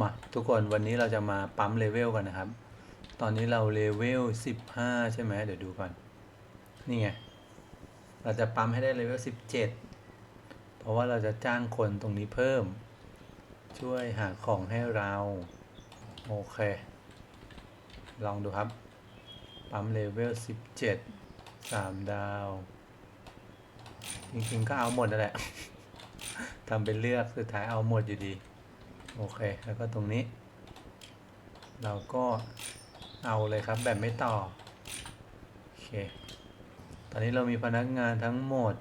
มาทุกคนวันนี้เราจะมาปั๊มเลเวลกันนะครับ ตอนนี้เราเลเวลสิบห้าใช่ไหมเดี๋ยวดูก่อน นี่ไง เราจะปั๊มให้ได้เลเวลสิบเจ็ดเพราะว่าเราจะจ้างคนตรงนี้เพิ่ม ช่วยหาของให้เรา โอเค ลองดูครับ ปั๊มเลเวลสิบเจ็ดสามดาว จริงๆก็เอาหมดนั่นแหละทำเป็นเลือกสุดท้ายเอาหมดอยู่ดี โอเค แล้วก็ตรงนี้ เราก็เอาเลยครับแบบไม่ต่อ โอเค ตอนนี้เรามีพนักงานทั้งหมด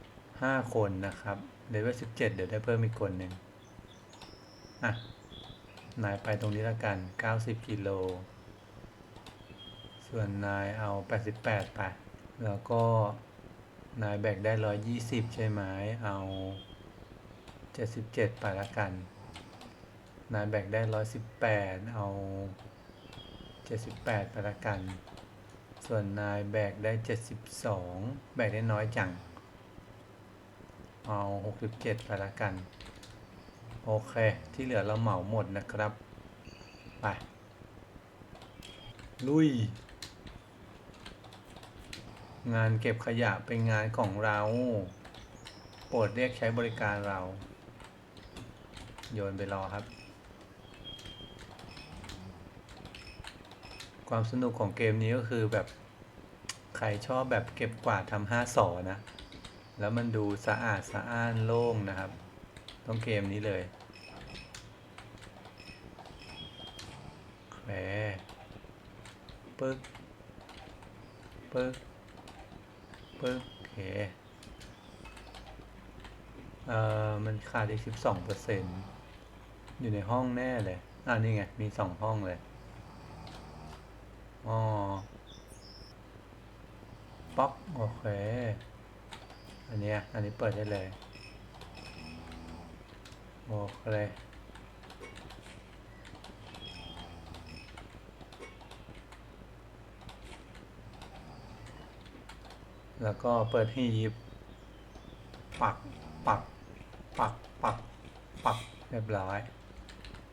5 คนนะครับเลเวล17 เดี๋ยวได้เพิ่มอีกคนหนึ่งอะนายไปตรงนี้ละกัน 90 กิโล ส่วนนายเอา 88 ไป แล้วก็นายแบกได้ 120 ใช่ไหม เอา 77 ไปละกัน นายแบกได้118เอา78ไปละกัน ส่วนนายแบกได้72แบกได้น้อยจัง เอา67ไปละกัน โอเค ที่เหลือเราเหมาหมดนะครับ ไป ลุย งานเก็บขยะเป็นงานของเรา โปรดเรียกใช้บริการเรา โยนไปรอครับ ความสนุกของเกมนี้ก็คือแบบใครชอบแบบเก็บกวาดทำห้าสอนะ แล้วมันดูสะอาดสะอ้านโล่งนะครับ ต้องเกมนี้เลยแหมปึ๊กปึ๊กปึ๊กโอเคเอ่อมันขาดอีกสิบสองเปอร์เซ็นต์อยู่ในห้องแน่เลยอ่านี่ไง มีสองห้องเลย อ๋อป๊อกโอเค อันนี้อันนี้เปิดได้เลย โอเคแล้วก็เปิดหีบปัก ปัก ปัก ปัก ปัก เรียบร้อย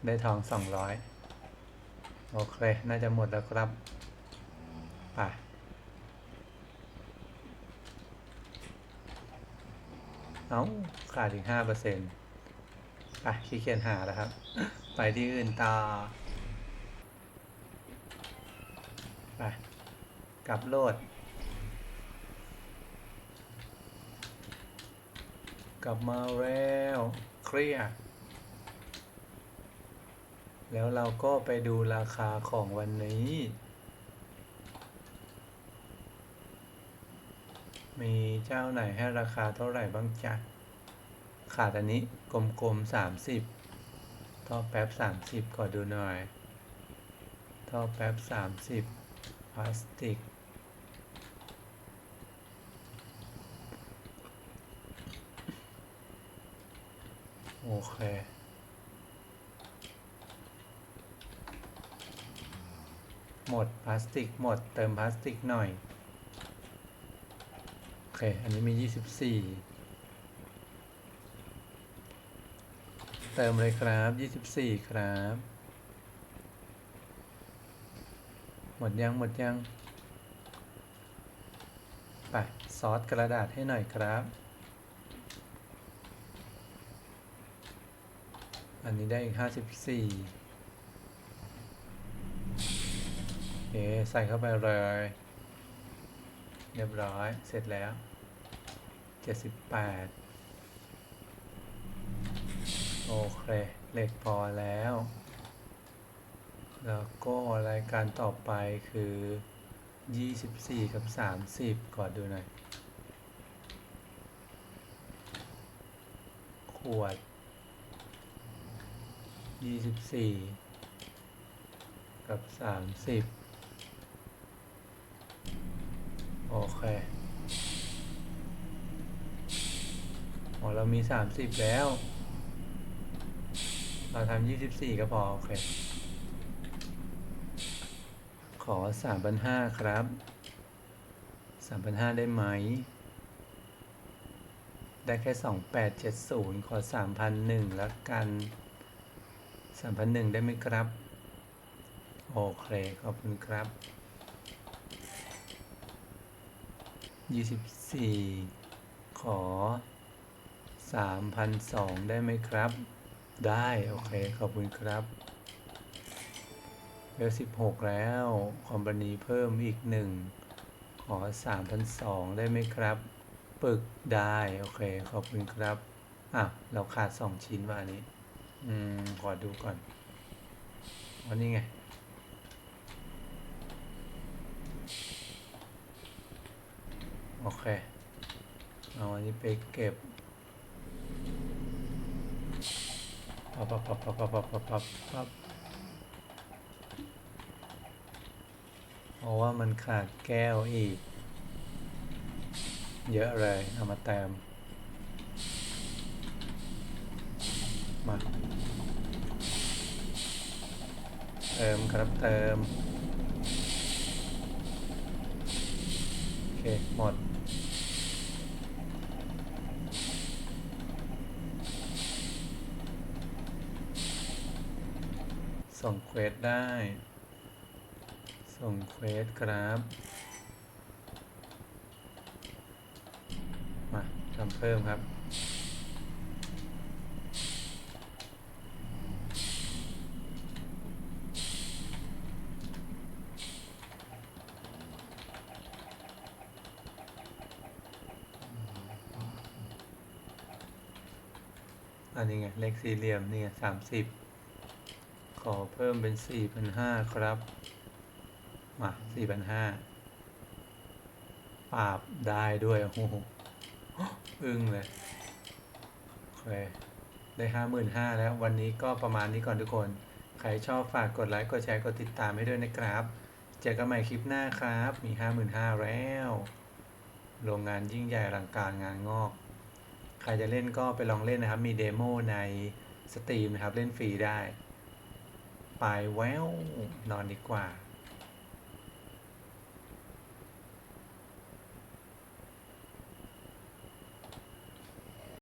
ได้ทองสองร้อยโอเค น่าจะหมดแล้วครับ ไปเอาขาดอีกห้าเปอร์เซ็นต์ไปขี้เกียจหาแล้วครับ ไปที่อื่นต่อไปกลับโลด กลับมาแล้วเคลียร์แล้วเราก็ไปดูราคาของวันนี้ มีเจ้าไหนให้ราคาเท่าไหร่บ้างจ๊ะ ขาดอันนี้กลมๆสามสิบท่อแป๊บสามสิบขอดูหน่อย ท่อแป๊บสามสิบพลาสติก โอเคหมดพลาสติกหมดเติมพลาสติกหน่อย อเค อันนี้มี24เติมเลยครับ24ครับ หมดยัง หมดยัง ไป ซอสกระดาษให้หน่อยครับ อันนี้ได้อีก54โอเค ใส่เข้าไปเลย เรียบร้อยเสร็จแล้ว 78 โอเคเหล็กพอแล้ว แล้วก็รายการต่อไปคือ 24 กับ 30 ก่อนดูหน่อย ขวด 24 กับ 30 โอเคอ๋อเรามีสามสิบแล้ว เราทำยี่สิบสี่ก็พอ โอเค ขอสามพันห้าครับสามพันห้าได้ไหม ได้แค่สองแปดเจ็ดศูนย์ขอสามพันหนึ่งแล้วกันสามพันหนึ่งได้ไหมครับ โอเค ขอบคุณครับ ยี่สิบสี่ขอสามพันสองได้ไหมครับ ได้ โอเค ขอบคุณครับเวลสิบหกแล้วคอมพานีเพิ่มอีกหนึ่งขอสามพันสองได้ไหมครับ ปึกได้ โอเค ขอบคุณครับ อะ เราขาดสองชิ้นว่าอันนี้ อืม ขอดูก่อนวันนี้ไง โอเค เอาอันนี้ไปเก็บปับปับปับปับปับปับปับปับปับเพราะว่ามันขาดแก้วอีก เยอะเลยเอามาแต้มมาเติมครับเติม โอ เคหมด ส่งเควสได้ ส่งเควสครับ มาทำเพิ่มครับ อันนี้ไงเลขสี่เหลี่ยมเนี่ไงสามสิบขอเพิ่มเป็นสี่พันห้าครับ มาสี่พันห้าปราบได้ด้วย โอ้โหอึ้งเลยโอเคได้ห้าหมื่นห้าแล้ว วันนี้ก็ประมาณนี้ก่อนทุกคน ใครชอบฝากกดไลค์ กดแชร์ กดติดตามให้ด้วยนะครับ เจอกันใหม่คลิปหน้าครับ มีห้าหมื่นห้าแล้ว โรงงานยิ่งใหญ่อลังการงานงอก ใครจะเล่นก็ไปลองเล่นนะครับ มีเดโมในสตรีมนะครับ เล่นฟรีได้ ไปแววนอนดีกว่า